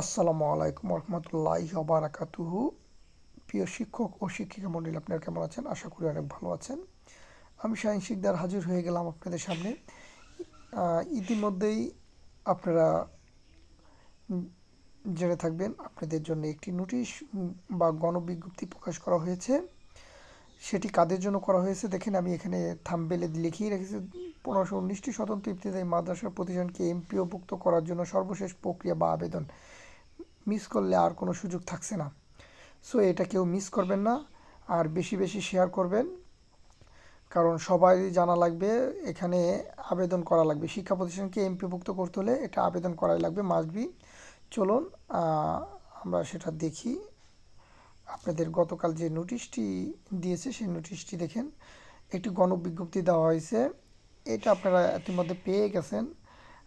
আসসালামু আলাইকুম রহমতুল্লাহ বারাকাতুহু প্রিয় শিক্ষক ও শিক্ষিকা মন্ডলী আপনারা কেমন আছেন? আশা করি অনেক ভালো আছেন। আমি শাহিন শিকদার হাজির হয়ে গেলাম আপনাদের সামনে। ইতিমধ্যেই আপনারা জেনে থাকবেন, আপনাদের জন্য একটি নোটিশ বা গণবিজ্ঞপ্তি প্রকাশ করা হয়েছে। সেটি কাদের জন্য করা হয়েছে? দেখেন, আমি এখানে থামবেলে লিখিয়ে রেখেছি, পনেরোশো উনিশটি স্বতন্ত্র ইবতদায়ী মাদ্রাসার প্রতিষ্ঠানকে এমপিওভুক্ত করার জন্য সর্বশেষ প্রক্রিয়া বা আবেদন। মিস করলে আর কোনো সুযোগ থাকছে না। সো এটা কেউ মিস করবেন না। আর বেশি বেশি শেয়ার করবেন। কারণ সবাই জানা লাগবে, এখানে আবেদন করা লাগবে। শিক্ষা প্রতিষ্ঠানকে এমপিভুক্ত করতে হলে এটা আবেদন করাই লাগবে মাস্ট বি চলুন আমরা সেটা দেখি। আপনাদের গতকাল যে নোটিশটি দিয়েছে, সেই নোটিশটি দেখেন। একটি গণবিজ্ঞপ্তি দেওয়া হয়েছে। এটা আপনারা ইতিমধ্যে পেয়ে গেছেন।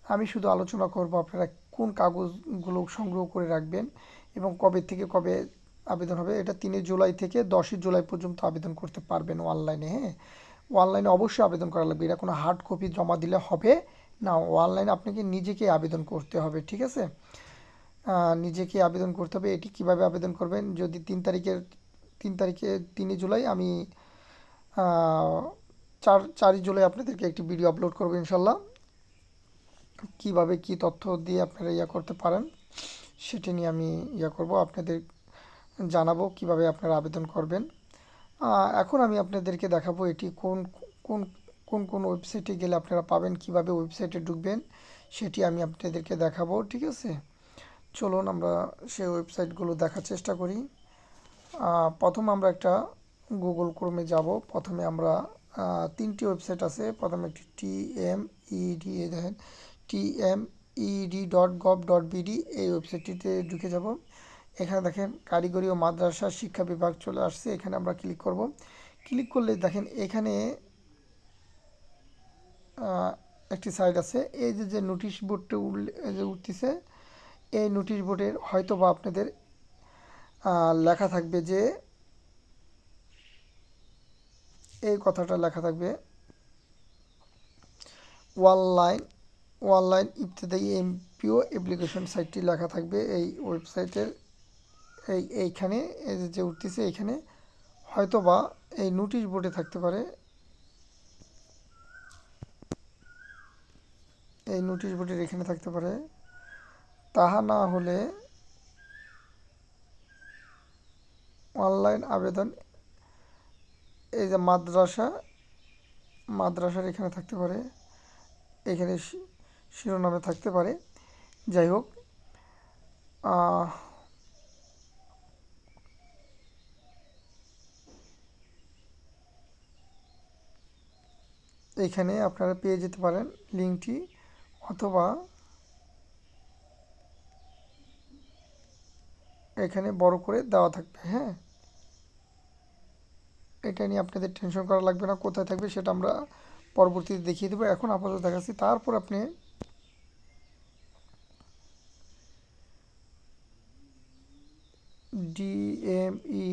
আমি শুধু আলোচনা করব, আপনারা কোন কাগজগুলো সংগ্রহ করে রাখবেন এবং কবে থেকে কবে আবেদন হবে, এটা তিনে জুলাই থেকে দশই জুলাই পর্যন্ত আবেদন করতে পারবেন অনলাইনে হ্যাঁ? অনলাইনে অবশ্যই আবেদন করা লাগবে। এটা কোনো হার্ড কপি জমা দিলে হবে না, অনলাইনে আপনাকে নিজেকে আবেদন করতে হবে, ঠিক আছে? নিজেকে আবেদন করতে হবে, এটি কীভাবে আবেদন করবেন? যদি তিন তারিখের, তিন তারিখে তিনই জুলাই আমি চার, চারই জুলাই আপনাদেরকে একটি ভিডিও আপলোড করব ইনশাল্লাহ। কীভাবে কি তথ্য দিয়ে আপনারা ইয়া করতে পারেন, সেটি নিয়ে আমি ইয়া করব। আপনাদের জানাব কীভাবে আপনারা আবেদন করবেন। এখন আমি আপনাদেরকে দেখাবো এটি কোন কোন কোন কোন ওয়েবসাইটে গেলে আপনারা পাবেন, কীভাবে ওয়েবসাইটে ঢুকবেন, সেটি আমি আপনাদেরকে দেখাবো, ঠিক আছে? চলুন আমরা সেই ওয়েবসাইটগুলো দেখার চেষ্টা করি। প্রথম আমরা একটা গুগল ক্রোমে যাব। প্রথমে আমরা তিনটি ওয়েবসাইট আছে। প্রথমে একটি টি এম ইডি দেখেন। টি M ED dot gov dot BD এই ওয়েবসাইটটিতে ঢুকে যাব। এখানে দেখেন কারিগরি ও মাদ্রাসা শিক্ষা বিভাগ চলে আসছে। এখানে আমরা ক্লিক করব। ক্লিক করলে দেখেন এখানে একটি সাইট আছে। এই যে যে নোটিশ বোর্ডটা যে উঠতেছে, এই নোটিশ বোর্ডের হয়তো বা আপনাদের লেখা থাকবে যে, এই কথাটা লেখা থাকবে অনলাইন অনলাইন ইবতদায়ী এমপিও অ্যাপ্লিকেশন সাইটটি লেখা থাকবে এই ওয়েবসাইটের, এই, এইখানে, এই যে উঠতেছে এইখানে। হয়তো বা এই নোটিশ বোর্ডে থাকতে পারে। এই নোটিশ বোর্ডের এখানে থাকতে পারে। তাহা না হলে অনলাইন আবেদন, এই যে মাদ্রাসা, মাদ্রাসার এখানে থাকতে পারে। এখানে শিরোনামে থাকতে পারে। যাই হোক এখানে আপনারা পেয়ে যেতে পারেন লিঙ্কটি অথবা এখানে বড় করে দেওয়া থাকবে হ্যাঁ। এটা নিয়ে আপনাদের টেনশন করা লাগবে না, কোথায় থাকবে সেটা আমরা পরবর্তীতে দেখিয়ে দেবো। এখন আপাতত দেখাচ্ছি, তারপর আপনি DME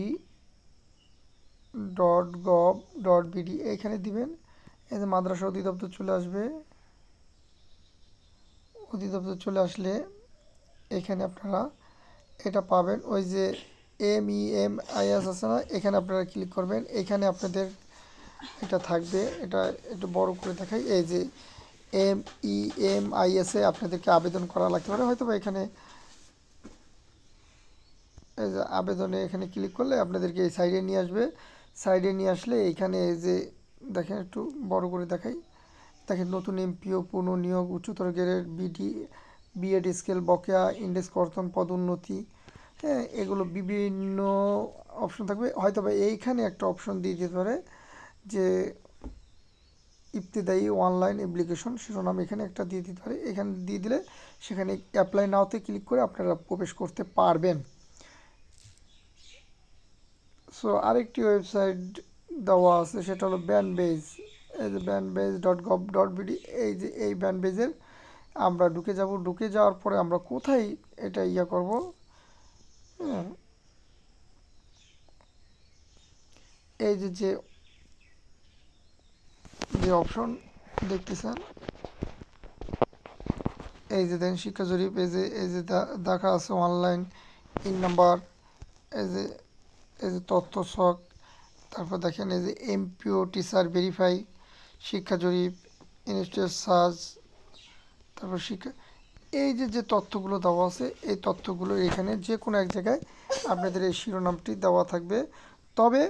dot gov dot BD এখানে দিবেন। যে মাদ্রাসা অধিদপ্তর চলে আসবে। অধিদপ্তর চলে আসলে এখানে আপনারা এটা পাবেন। ওই যে এম ই এম আইএস আছে না, এখানে আপনারা ক্লিক করবেন। এখানে আপনাদের এটা থাকবে। এটা একটু বড় করে দেখাই। এই যে এম ই এম আইএসে আপনাদেরকে আবেদন করা লাগতে পারে। হয়তো বা এখানে আবেদনে এখানে ক্লিক করলে আপনাদেরকে এই সাইডে নিয়ে আসবে। সাইডে নিয়ে আসলে এইখানে এই যে দেখেন একটু বড় করে দেখাই। দেখেন নতুন এমপিও পুনঃনিয়োগ উচ্চতর গ্রেডের বিডি বিএড স্কেল বকেয়া ইন্ডেক্স কর্তন পদোন্নতি হ্যাঁ এগুলো বিভিন্ন অপশন থাকবে। হয়তো বা এইখানে একটা অপশন দিয়ে দিতে পারে যে ইবতেদায়ী অনলাইন অ্যাপ্লিকেশন শিরোনাম এখানে একটা দিয়ে দিতে পারে। এখানে দিয়ে দিলে সেখানে অ্যাপ্লাই নাওতে ক্লিক করে আপনারা প্রবেশ করতে পারবেন। সো আরেকটি ওয়েবসাইট দেওয়া আছে, সেটা হলো ব্যান বেজ এই যে ban base dot gov dot BD এই যে এই ব্যান বেজের আমরা ঢুকে যাব। ঢুকে যাওয়ার পরে আমরা কোথায় এটা ইয়া করব? হ্যাঁ। এই যে যে যে অপশন দেখতেছেন, এই যে দেন শিক্ষা জরিপ, এই যে এই যে দেখা আছে অনলাইন ইন নাম্বার এই যে এই যে তথ্য ছক তারপর দেখেন এই যে এমপিও টিচার ভেরিফাই শিক্ষা জরিপ ইনস্টিটিউট সার্চ, তারপর শিক্ষা, এই যে যে তথ্যগুলো দেওয়া আছে, এই তথ্যগুলো এখানে যে কোনো এক জায়গায় আপনাদের এই শিরোনামটি দেওয়া থাকবে। তবে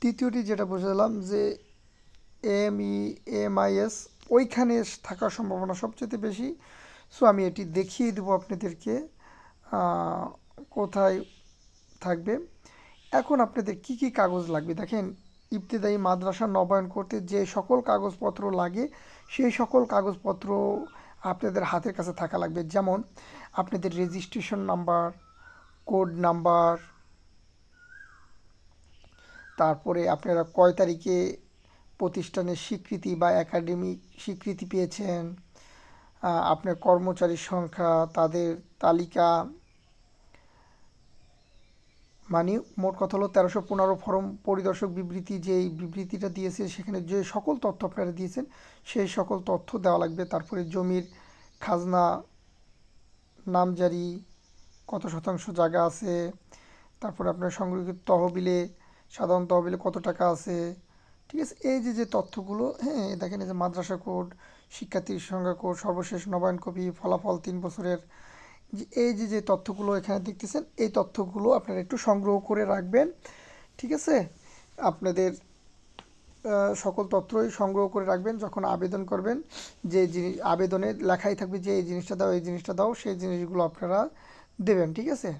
তৃতীয়টি যেটা বোঝালাম যে M E M I S ওইখানে থাকার সম্ভাবনা সবচেয়ে বেশি। সো আমি এটি দেখিয়ে দেবো আপনাদেরকে কোথায় থাকবে। এখন আপনাদের কি কি কাগজ লাগবে? দেখেন, ইবতেদায়ী মাদ্রাসা নবায়ন করতে যে সকল কাগজপত্র লাগে, সেই সকল কাগজপত্র আপনাদের হাতের কাছে থাকা লাগবে। যেমন, আপনাদের রেজিস্ট্রেশন নাম্বার কোড নাম্বার তারপরে আপনারা কয় তারিখে প্রতিষ্ঠানের স্বীকৃতি বা একাডেমিক স্বীকৃতি পেয়েছেন আপনার কর্মচারীর সংখ্যা, তাদের তালিকা মানে মোট কথা হলো তেরোশো পনেরো ফরম পরিদর্শক বিবৃতি যে বিবৃতিটা দিয়েছে সেখানে যে সকল তথ্য আপনারা দিয়েছেন, সেই সকল তথ্য দেওয়া লাগবে। তারপরে জমির খাজনা, নামজারি, কত শতাংশ জায়গা আছে, তারপরে আপনার সংরক্ষিত তহবিলে, সাধারণ তহবিলে কত টাকা আছে, ঠিক আছে? এই যে যে তথ্যগুলো হ্যাঁ দেখেন এই যে মাদ্রাসা কোড, শিক্ষার্থীর সংখ্যা কোড, সর্বশেষ নবায়ন কপি, ফলাফল তিন বছরের যে এই যে যে তথ্যগুলো এখানে দেখতেছেন, এই তথ্যগুলো আপনারা একটু সংগ্রহ করে রাখবেন, ঠিক আছে? আপনাদের সকল তথ্যই সংগ্রহ করে রাখবেন, যখন আবেদন করবেন, যে জিনিস, আবেদনে লেখাই থাকবে যে এই জিনিসটা দাও, এই জিনিসটা দাও, সেই জিনিসগুলো আপনারা দেবেন, ঠিক আছে?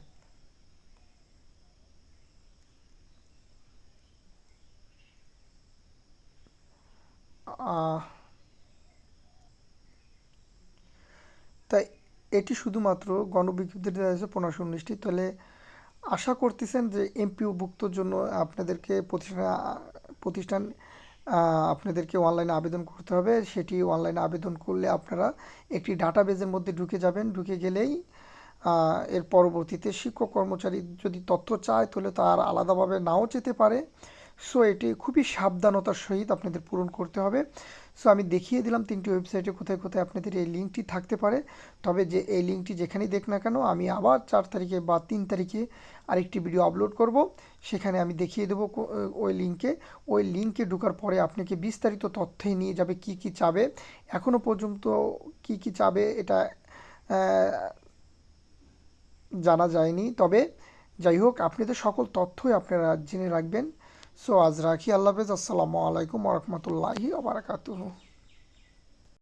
তাই এটি শুধুমাত্র গণবিজ্ঞপ্তি দেওয়া হয়েছে পনেরোশো উনিশটি। তাহলে আশা করতেছেন যে এমপিওভুক্তর জন্য আপনাদেরকে প্রতিষ্ঠান প্রতিষ্ঠান আপনাদেরকে অনলাইনে আবেদন করতে হবে। সেটি অনলাইনে আবেদন করলে আপনারা একটি ডাটাবেজের মধ্যে ঢুকে যাবেন। ঢুকে গেলেই এর পরবর্তীতে শিক্ষক কর্মচারী যদি তথ্য চায়, তাহলে তার আলাদাভাবে নাও যেতে পারে। সো এটি খুবই সাবধানতার সহিত আপনাদের পূরণ করতে হবে। সো আমি দেখিয়ে দিলাম তিনটি ওয়েবসাইটে কোথায় কোথায় আপনাদের এই লিঙ্কটি থাকতে পারে। তবে যে এই লিঙ্কটি যেখানেই দেখ না কেন, আমি আবার চার তারিখে বা তিন তারিখে আরেকটি ভিডিও আপলোড করব। সেখানে আমি দেখিয়ে দেবো ওই লিঙ্কে ওই লিঙ্কে ঢোকার পরে আপনাকে বিস্তারিত তথ্যে নিয়ে যাবে কি কি চাবে। এখনও পর্যন্ত কি কি চাবে এটা জানা যায়নি। তবে যাই হোক, আপনাদের সকল তথ্যই আপনারা জেনে রাখবেন। সো আজ রাখি। আল্লাহ হাফেজ। আসসালামু আলাইকুম ওরহমতুল্লাহি আবরাকাতুহু